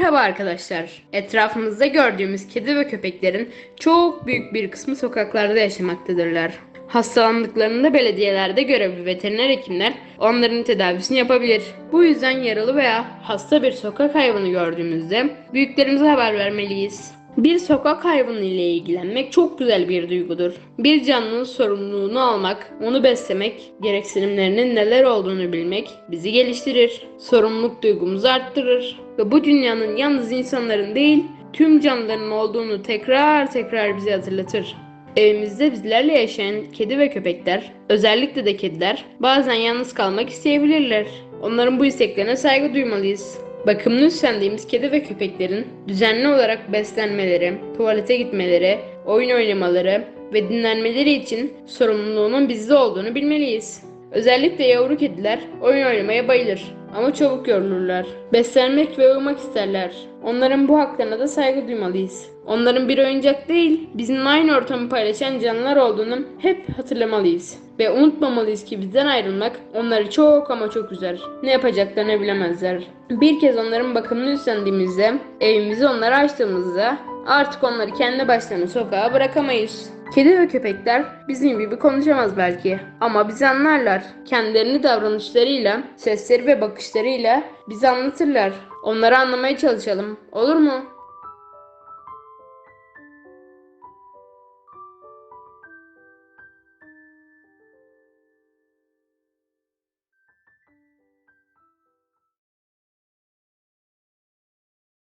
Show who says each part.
Speaker 1: arkadaşlar. Etrafımızda gördüğümüz kedi ve köpeklerin çok büyük bir kısmı sokaklarda yaşamaktadırlar. Hastalandıklarında belediyelerde görevli veteriner hekimler onların tedavisini yapabilir. Bu yüzden yaralı veya hasta bir sokak hayvanı gördüğümüzde büyüklerimize haber vermeliyiz. Bir sokak hayvanı ile ilgilenmek çok güzel bir duygudur. Bir canlının sorumluluğunu almak, onu beslemek, gereksinimlerinin neler olduğunu bilmek bizi geliştirir. Sorumluluk duygumuzu arttırır ve bu dünyanın yalnız insanların değil, tüm canlıların olduğunu tekrar tekrar bize hatırlatır. Evimizde bizlerle yaşayan kedi ve köpekler, özellikle de kediler, bazen yalnız kalmak isteyebilirler. Onların bu isteklerine saygı duymalıyız. Bakımını üstlendiğimiz kedi ve köpeklerin düzenli olarak beslenmeleri, tuvalete gitmeleri, oyun oynamaları ve dinlenmeleri için sorumluluğunun bizde olduğunu bilmeliyiz. Özellikle yavru kediler oyun oynamaya bayılır ama çabuk yorulurlar. Beslenmek ve uyumak isterler. Onların bu haklarına da saygı duymalıyız. Onların bir oyuncak değil, bizimle aynı ortamı paylaşan canlılar olduğunu hep hatırlamalıyız. Ve unutmamalıyız ki bizden ayrılmak onları çok ama çok üzer. Ne yapacaklarını bilemezler. Bir kez onların bakımını üstlendiğimizde, evimizi onlara açtığımızda artık onları kendi başlarına sokağa bırakamayız. Kedi ve köpekler bizim gibi konuşamaz belki ama bizi anlarlar. Kendilerini davranışlarıyla, sesleri ve bakışlarıyla bizi anlatırlar. Onları anlamaya çalışalım. Olur mu?